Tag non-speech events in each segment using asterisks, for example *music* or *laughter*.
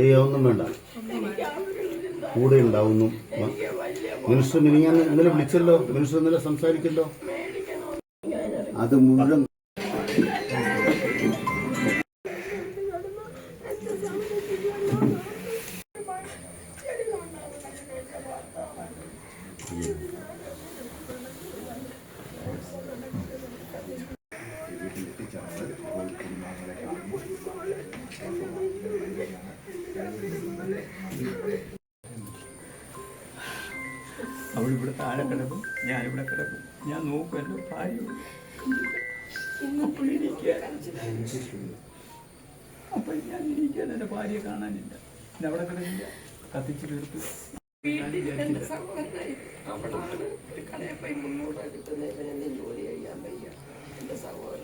ഏയ് ഒന്നും വേണ്ട. കൂടെ ഉണ്ടാവുന്നു. മിനിസ്റ്റർ മിനിങ്ങാൻ ഇന്നലെ വിളിച്ചല്ലോ. മിനിസ്റ്റർ ഇന്നലെ സംസാരിക്കല്ലോ അത് മുഴുവൻ അവൾ ഇവിടെ താഴെ കിടക്കും ഞാൻ ഇവിടെ കിടക്കും. ഞാൻ നോക്കും എന്റെ ഭാര്യ അപ്പോൾ ഞാൻ ഇരിക്കാൻ എന്റെ ഭാര്യയെ കാണാനില്ല. ഞാൻ അവിടെ കിടക്കില്ല കത്തിച്ച് തീർത്ത് കിട്ടുന്ന ഇവനെന്തും ജോലി കഴിയാൻ വയ്യ. എന്റെ സഹോദരനാണ്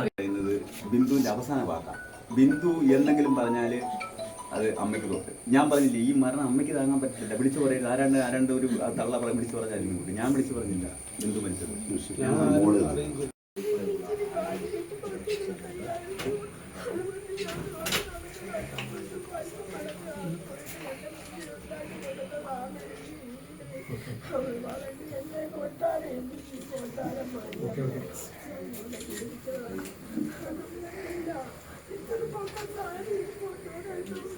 പറയുന്നത് ബിന്ദുവിന്റെ അവസാന വാക്കാണ് ബിന്ദു എന്തെങ്കിലും പറഞ്ഞാൽ അത് അമ്മയ്ക്ക് തൊട്ട്. ഞാൻ പറഞ്ഞില്ല ഈ മരണം അമ്മയ്ക്ക് താങ്ങാൻ പറ്റില്ല. വിളിച്ചു പറയുക ആരാണ്ട് ആരാണ്ട് ഒരു തള്ള പറയാൻ വിളിച്ചു പറഞ്ഞാലും കൂടി. ഞാൻ വിളിച്ചു പറഞ്ഞില്ല ബിന്ദു മരിച്ചത്. *laughs* മോൾ കൊട്ടാരം